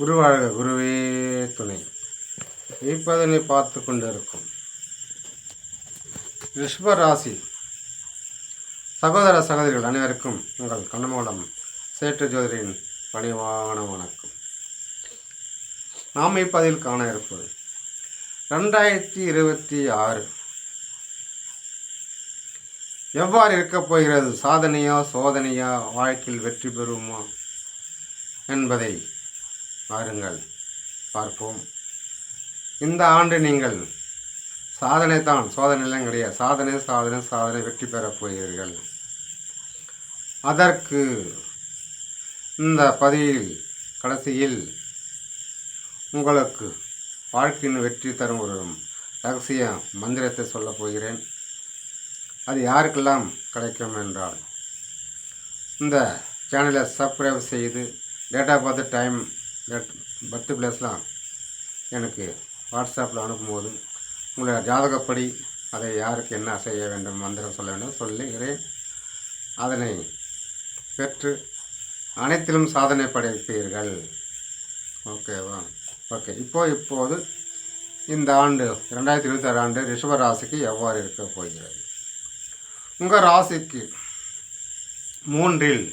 குருவாழ்க குருவே துணை. இப்பதனை பார்த்து கொண்டிருக்கும். ரிஷபராசி சகோதர சகோதரிகள் அனைவருக்கும் உங்கள் கண்ணமூலம் சேற்று ஜோதரின் பணிவான வணக்கம். நாம் இப்பதில் காண இருப்பது ரெண்டாயிரத்தி இருபத்தி ஆறு. எவ்வாறு இருக்கப் போகிறது? சாதனையா சோதனையா? வாழ்க்கையில் வெற்றி பெறுமா என்பதை பாருங்கள் பார்ப்போம். இந்த ஆண்டு நீங்கள் சாதனை தான் சோதனைலாம் கிடையாது. சாதனை சாதனை சாதனை வெற்றி பெறப் போகிறீர்கள். அதற்கு இந்த பதிவில் கடைசியில் உங்களுக்கு வாழ்க்கையின் வெற்றி தரும் ஒரு ரகசிய மந்திரத்தை சொல்லப் போகிறேன். அது யாருக்கெல்லாம் கிடைக்கும் என்றால் இந்த சேனலை சப்ஸ்கிரைப் செய்து டேட்டா பார்த்து டைம் பர்த் பிளேஸ்லாம் எனக்கு வாட்ஸ்அப்பில் அனுப்பும்போது உங்களை ஜாதகப்படி அதை யாருக்கு என்ன செய்ய வேண்டும் மந்திரம் சொல்ல வேண்டும் சொல்லுகிறேன். அதனை பெற்று அனைத்திலும் சாதனை படைப்பீர்கள். ஓகேவா ஓகே இப்போ இப்போது இந்த ஆண்டு ரெண்டாயிரத்தி இருபத்தாறு ஆண்டு ரிஷப ராசிக்கு எவ்வாறு இருக்க போகிறது? உங்கள் ராசிக்கு மூன்றில்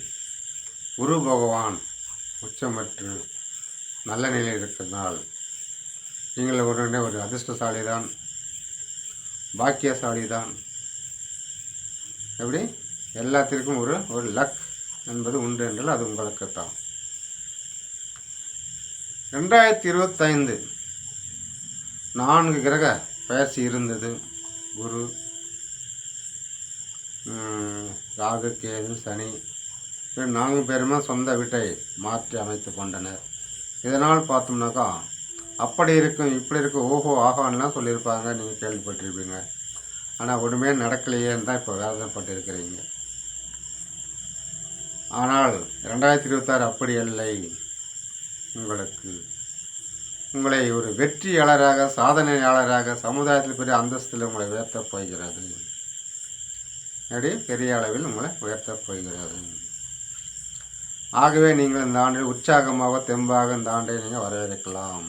குரு பகவான் உச்சமற்று நல்ல நிலையில் இருக்கிறதால் நீங்கள் உடனே ஒரு அதிர்ஷ்டசாலி தான் பாக்கியசாலி தான் எப்படி? எல்லாத்திற்கும் ஒரு ஒரு லக் என்பது உண்டு என்றால் அது உங்களுக்கு தான் ரெண்டாயிரத்தி இருபத்தைந்து நான்கு கிரக பயிற்சி இருந்தது. குரு ராகு கேது சனி நான்கு பேருமே சொந்த வீட்டை மாற்றி அமைத்து கொண்டனர். இதனால் பார்த்தோம்னாக்கா அப்படி இருக்கும் இப்படி இருக்கும் ஓஹோ ஆகான்லாம் சொல்லியிருப்பாங்க நீங்கள் கேள்விப்பட்டிருப்பீங்க. ஆனால் ஒன்றுமே நடக்கலையேன்னு தான் இப்போ வேதனைப்பட்டு இருக்கிறீங்க ஆனால் ரெண்டாயிரத்தி இருபத்தாறு அப்படி இல்லை. உங்களுக்கு உங்களை ஒரு வெற்றியாளராக சாதனையாளராக சமுதாயத்தில் பெரிய அந்தஸ்தில் உங்களை உயர்த்தப் போகிறது. அப்படி பெரிய அளவில் உங்களை உயர்த்தப் போகிறது. ஆகவே நீங்கள் இந்த ஆண்டில் உற்சாகமாக தெம்பாக இந்த ஆண்டை நீங்கள் வரவேற்கலாம்.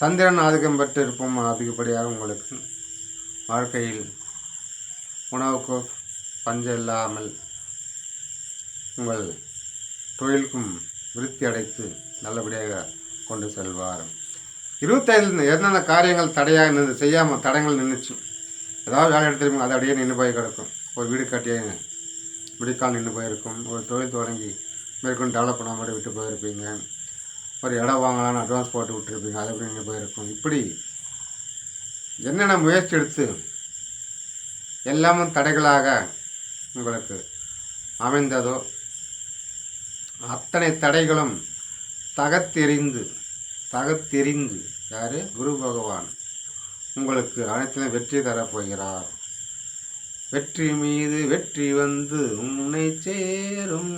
சந்திரன் ஆதிக்கம் பெற்று இருப்போம் அதிகப்படியாக உங்களுக்கு வாழ்க்கையில் உணவுக்கு பஞ்சம் இல்லாமல் உங்கள் தொழிலுக்கும் விருத்தி அடைத்து நல்லபடியாக கொண்டு செல்வார். இருபத்தைந்து எந்தெந்த காரியங்கள் தடையாக நின்று செய்யாமல் தடங்கள் நின்றுச்சு. ஏதாவது வேலை எடுத்துருப்பீங்க அது அப்படியே நின்று போய் கிடக்கும். ஒரு வீடு கட்டியே விடிக்கால் நின்று போயிருக்கும். ஒரு தொழில் தொடங்கி மேற்கொண்டு டெவலப் பண்ண மாதிரி விட்டு போயிருப்பீங்க. ஒரு இடம் வாங்கலாம்னு அட்வான்ஸ் போட்டு விட்டுருப்பீங்க. அது அப்படி நின்று போயிருக்கும். இப்படி என்னென்ன முயற்சி எடுத்து எல்லாமும் தடைகளாக உங்களுக்கு அமைந்ததோ அத்தனை தடைகளும் தகத்தெறிந்து தகத்தெறிந்து யார்? குரு பகவான். உங்களுக்கு அனைத்திலும் வெற்றி தரப்போகிறார். வெற்றி மீது வெற்றி வந்து உன்னை சேரும்.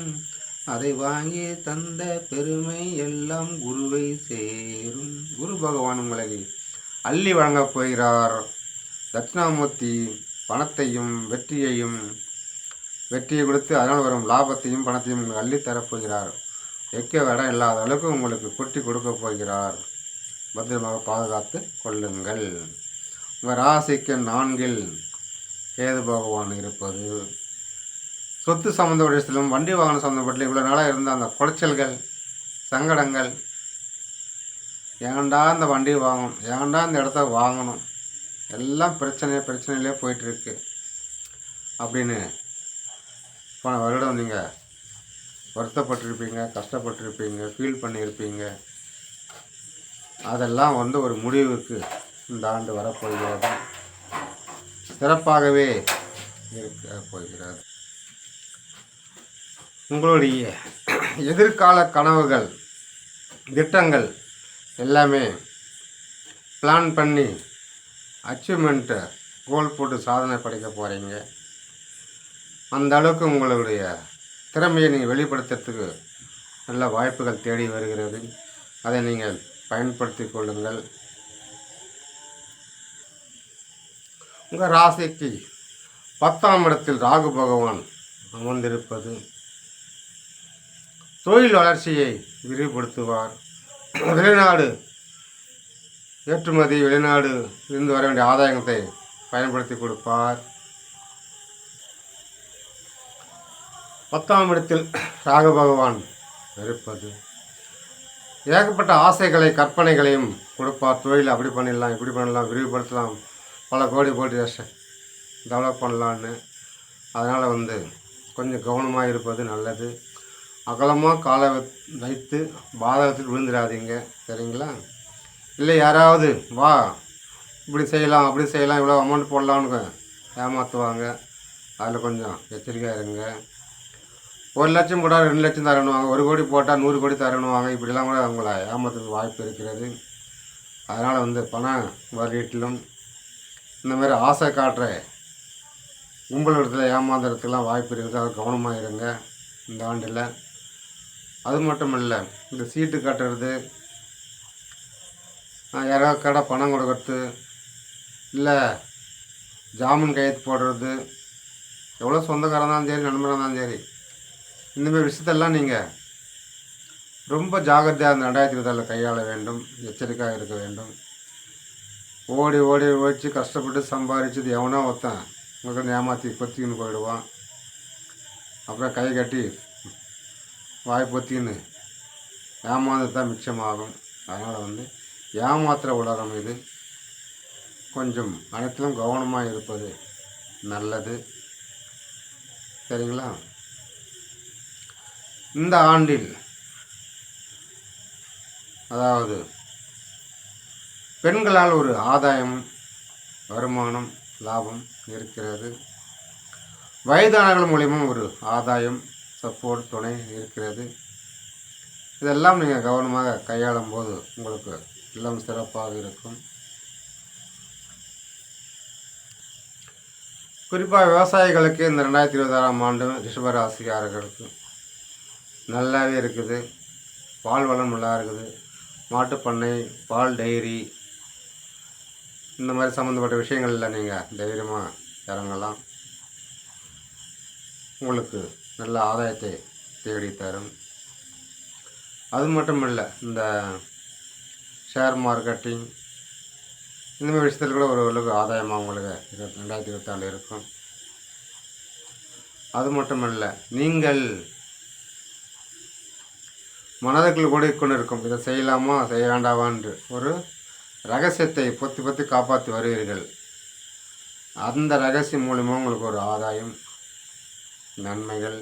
அதை வாங்கி தந்த பெருமை எல்லாம் குருவை சேரும். குரு பகவான் உங்களை அள்ளி வழங்கப் போகிறார். தட்சிணாமூர்த்தி பணத்தையும் வெற்றியையும் வெற்றியை கொடுத்து அதனால் வரும் லாபத்தையும் பணத்தையும் உங்களுக்கு அள்ளி தரப்போகிறார் வைக்க இடம் இல்லாத அளவுக்கு உங்களுக்கு கொட்டி கொடுக்க போகிறார். பத்திரமாக பாதுகாத்து கொள்ளுங்கள். உங்கள் ராசிக்கு நான்கில் கேது பகவான் இருப்பது. சொத்து சம்மந்த விஷயத்திலும் வண்டி வாகனம் சம்மந்தப்பட்ட இவ்வளோ நாளாக இருந்த அந்த குடைச்சல்கள் சங்கடங்கள் ஏன்டா இந்த வண்டி வாங்கணும் ஏண்டா இந்த இடத்த வாங்கணும் எல்லாம் பிரச்சனையே பிரச்சனையிலே போயிட்டுருக்கு. அப்படின்னு போன வருடம் நீங்கள் வருத்தப்பட்டிருப்பீங்க கஷ்டப்பட்டிருப்பீங்க ஃபீல் பண்ணியிருப்பீங்க. அதெல்லாம் வந்து ஒரு முடிவுக்கு இந்த ஆண்டு வரப்போகிறது. சிறப்பாகவே இருக்க போகிறது. உங்களுடைய எதிர்கால கனவுகள் திட்டங்கள் எல்லாமே பிளான் பண்ணி அச்சீவ்மெண்ட்டை கோல் போட்டு சாதனை படைக்க போகிறீங்க அந்த அளவுக்கு உங்களுடைய திறமையை நீங்கள் வெளிப்படுத்துறதுக்கு நல்ல வாய்ப்புகள் தேடி வருகிறது. அதை நீங்கள் பயன்படுத்தி கொள்ளுங்கள். உங்கள் ராசிக்கு பத்தாம் இடத்தில் ராகு பகவான் அமர்ந்திருப்பது தொழில் வளர்ச்சியை விரிவுபடுத்துவார். வெளிநாடு ஏற்றுமதி வெளிநாடு இருந்து வர வேண்டிய ஆதாயத்தை பயன்படுத்தி கொடுப்பார். பத்தாம் இடத்தில் ராகு பகவான் இருப்பது. ஏகப்பட்ட ஆசைகளை கற்பனைகளையும் கொடுப்பார். தொழில் அப்படி பண்ணிடலாம் இப்படி பண்ணலாம் விரிவுபடுத்தலாம். பல கோடி போட்டு டெவலப் பண்ணலான்னு. அதனால் வந்து கொஞ்சம் கவனமாக இருப்பது நல்லது. அகலமாக காலை வைத்து பாதகத்தில் விழுந்துடாதீங்க. சரிங்களா? இல்லை யாராவது வா இப்படி செய்யலாம் அப்படி செய்யலாம் இவ்வளோ அமௌண்ட் போடலான்னு ஏமாற்றுவாங்க அதில் கொஞ்சம் எச்சரிக்கையாக இருங்க. ஒரு லட்சம் போட்டால் ரெண்டு லட்சம் தரணுவாங்க. ஒரு கோடி போட்டால் நூறு கோடி தரணுவாங்க. இப்படிலாம் கூட அவங்கள ஏமாத்துறதுக்கு வாய்ப்பு இருக்கிறது. அதனால் வந்து பணம் வரீட்டிலும் இந்த மாதிரி ஆசை காட்டுற கும்பலிடத்தில் ஏமாந்துறதுக்கெல்லாம் வாய்ப்பு இருக்குது அது கவனமாக இருங்க இந்த ஆண்டில். அது மட்டும் இல்லை இந்த சீட்டு கட்டுறது யாராவது கடை பணம் கொடுக்கறது இல்லை ஜாமீன் கையெழுத்து போடுறது எவ்வளோ சொந்தக்காரன் இருந்தாலும் சரி நண்பராக இருந்தாலும் சரி இந்தமாரி விஷயத்தெல்லாம் நீங்கள் ரொம்ப ஜாகிரதையாக அந்த ரெண்டாயிரத்தி இருபத்தாறில் கையாள வேண்டும் எச்சரிக்கையாக இருக்க வேண்டும். ஓடி ஓடி உழைச்சி கஷ்டப்பட்டு சம்பாதிச்சது எவனோ ஒருத்தன். உங்களுக்கு ஏமாற்றி கொத்திக்கின்னு போயிடுவான். அப்புறம் கை கட்டி வாய் பொத்தின்னு. ஏமாந்து தான் மிச்சமாகும். அதனால் வந்து ஏமாத்துகிற உலகம் இது. கொஞ்சம் அனைத்திலும் கவனமாக இருப்பது நல்லது. சரிங்களா? இந்த ஆண்டில் அதாவது பெண்களால் ஒரு ஆதாயம் வருமானம் லாபம் இருக்கிறது. வயதானவர்கள் மூலியமும் ஒரு ஆதாயம் சப்போர்ட் துணை இருக்கிறது. இதெல்லாம் நீங்கள் கவனமாக கையாளும் போது உங்களுக்கு எல்லாம் சிறப்பாக இருக்கும். குறிப்பாக விவசாயிகளுக்கு இந்த ரெண்டாயிரத்தி இருபதாறாம் ஆண்டு ரிஷபராசிக்காரர்களுக்கு நல்லாவே இருக்குது. பால் வளம் நல்லா இருக்குது மாட்டுப்பண்ணை பால் டைரி இந்த மாதிரி சம்மந்தப்பட்ட விஷயங்களில் நீங்கள் தைரியமாக இறங்கலாம். உங்களுக்கு நல்ல ஆதாயத்தை தேடி தரும். அது மட்டும் இல்லை இந்த ஷேர் மார்க்கெட்டிங் இந்த மாதிரி விஷயத்தில் கூட ஒரு ஓரளவுக்கு ஆதாயமாக உங்களுக்கு இருபத்தி ரெண்டாயிரத்தி இருபத்தாலு இருக்கும். அது மட்டும் இல்லை நீங்கள் மனதுக்குள் கொண்டு இருக்கும் இதை செய்யலாமா செய்ய வேண்டாமான்று ஒரு ரகசியத்தை பொத்து பொத்து காப்பாற்றி வருவீர்கள் அந்த ரகசியம் மூலிமா உங்களுக்கு ஒரு ஆதாயம் நன்மைகள்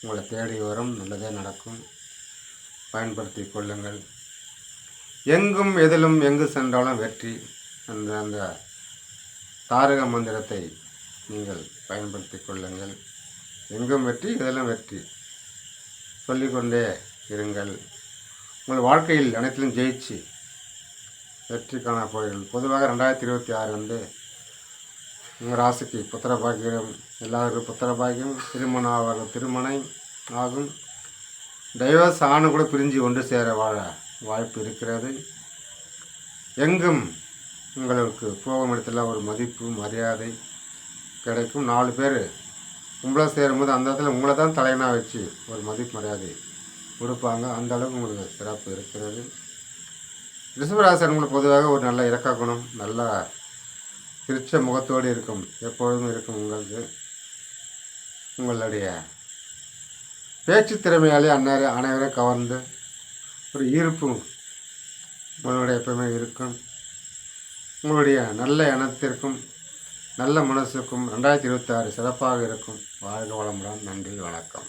உங்களை தேடி வரும் நல்லதே நடக்கும். பயன்படுத்தி கொள்ளுங்கள். எங்கும் எதிலும் எங்கு சென்றாலும் வெற்றி என்ற அந்த தாரக மந்திரத்தை நீங்கள் பயன்படுத்தி கொள்ளுங்கள். எங்கும் வெற்றி எதிலும் வெற்றி. சொல்லிக்கொண்டே இருங்கள். உங்கள் வாழ்க்கையில் அனைத்திலும் ஜெயிச்சு வெற்றி காண போகிறீர்கள் பொதுவாக ரெண்டாயிரத்தி இருபத்தி ஆறு வந்து உங்கள் ராசிக்கு புத்திர பாக்கியம் எல்லாருக்கும் புத்திர பாக்கியம் திருமணம் ஆவார்கள் திருமணம் ஆகும். டைவர்ஸ் ஆணு கூட பிரிஞ்சு ஒன்று சேர வாழ வாய்ப்பு இருக்கிறது. எங்கும் உங்களுக்கு போகும் இடத்துல ஒரு மதிப்பு மரியாதை கிடைக்கும். நாலு பேர் உங்களை சேரும்போது அந்த இடத்துல உங்களை தான் தலைவனாக வச்சு ஒரு மதிப்பு மரியாதை கொடுப்பாங்க. அந்த அளவுக்கு உங்களுக்கு சிறப்பு இருக்கிறது. ரிஷபராசன்களுக்கு பொதுவாக ஒரு நல்ல இறக்க குணம் நல்ல திருச்ச முகத்தோடு இருக்கும் எப்பொழுதும் இருக்கும் உங்களுக்கு உங்களுடைய பேச்சு திறமையாலே அன்னார் அனைவரும் கவர்ந்து ஒரு ஈர்ப்பு உங்களுடைய எப்பவுமே இருக்கும். உங்களுடைய நல்ல எண்ணத்திற்கும் நல்ல மனசுக்கும் ரெண்டாயிரத்தி இருபத்தாறு சிறப்பாக இருக்கும். வாழ்க வளமுடன் நன்றி வணக்கம்.